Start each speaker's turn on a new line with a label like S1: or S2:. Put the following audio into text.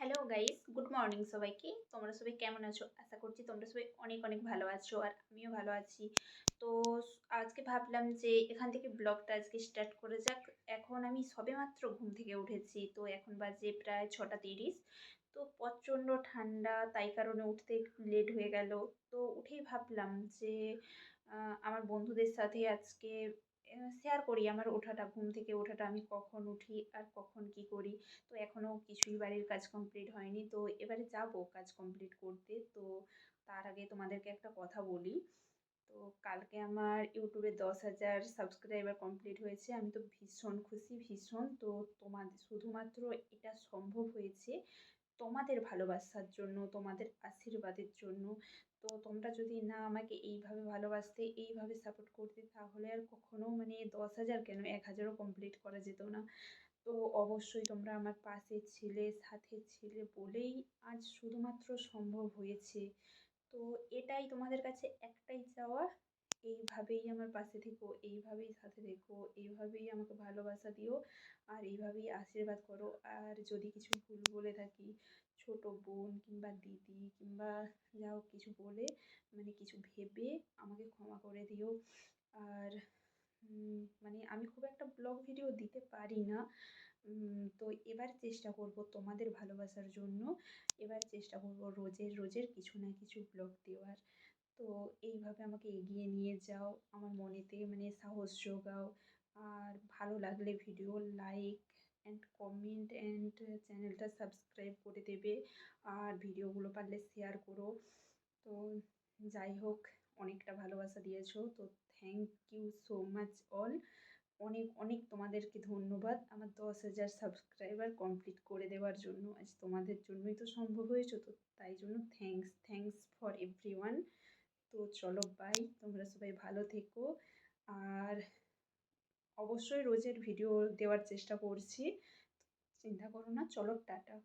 S1: Hello guys good morning সবাইকে। তোমরা সবাই কেমন আছো? আশা করছি তোমরা সবাই অনেক অনেক ভালো আছো আর আমিও ভালো আছি। তো আজকে ভাবলাম যে এখান থেকে ব্লগটা আজকে স্টার্ট করে যাক। এখন আমি সবেমাত্র ঘুম থেকে উঠেছি। তো এখন বাজে প্রায় ছটা তিরিশ। তো প্রচণ্ড ঠান্ডা, তাই কারণে উঠতে একটু লেট হয়ে গেল। তো উঠেই ভাবলাম যে আমার বন্ধুদের সাথে আজকে শেয়ার করি আমার ওঠাটা, ঘুম থেকে ওঠাটা আমি কখন উঠি আর কখন কি করি। তো এখনও কিছুই বাড়ির কাজ কমপ্লিট হয়নি। তো এবারে যাব কাজ কমপ্লিট করতে। তো তার আগে তোমাদেরকে একটা কথা বলি। তো কালকে আমার ইউটিউবে দশ হাজার সাবস্ক্রাইবার কমপ্লিট হয়েছে। আমি তো ভীষণ খুশি, ভীষণ। তো তোমাদের, শুধুমাত্র এটা সম্ভব হয়েছে তোমাদের ভালোবাসার জন্য, তোমাদের আশীর্বাদের জন্য। তো তোমরা যদি না আমাকে এইভাবে ভালোবাসতে, এইভাবে সাপোর্ট করতে, তাহলে আর কখনো মানে দশ হাজার কেন, এক হাজারও কমপ্লিট করা যেত না। তো অবশ্যই তোমরা আমার পাশে ছিলে, সাথে ছিলে বলেই আজ শুধুমাত্র সম্ভব হয়েছে। তো এটাই তোমাদের কাছে একটাই চাওয়া। এইভাবেই আমার পাশে থেকো, এইভাবেই সাথে থেকো, এইভাবেই আমাকে ভালোবাসা দিও আর এইভাবেই আশীর্বাদ করো। আর যদি কিছু ভুল বলে থাকি, ছোট বোন কিংবা দিদি কিংবা যা হোক কিছু বলে মানে কিছু ভেবে আমাকে ক্ষমা করে দিও। আর মানে আমি খুব একটা ব্লগ ভিডিও দিতে পারি না। তো এবার চেষ্টা করব তোমাদের ভালোবাসার জন্য, এবার চেষ্টা করব রোজের রোজের কিছু না কিছু ব্লগ দেওয়ার। তো এইভাবে আমাকে এগিয়ে নিয়ে যাও। আমার মনেতে মানে সাহস যোগাও আর ভালো লাগলে video like and comment and চ্যানেলটা সাবস্ক্রাইব করে দেবে। আর ভিডিওগুলো পারলে শেয়ার করো। তো যাই হোক, অনেকটা ভালোবাসা দিয়েছ। তো thank you so much all অনেক অনেক তোমাদেরকে ধন্যবাদ আমার দশ হাজার সাবস্ক্রাইবার কমপ্লিট করে দেওয়ার জন্য। আজ তোমাদের জন্যই তো সম্ভব হয়েছে। তো তাই জন্য thanks thanks for everyone তো চলো বাই তোমরা সবাই ভালো থেকো। আর অবশ্যই রোজের ভিডিও দেওয়ার চেষ্টা করছি। চিন্তা করো না, চলো টাটা।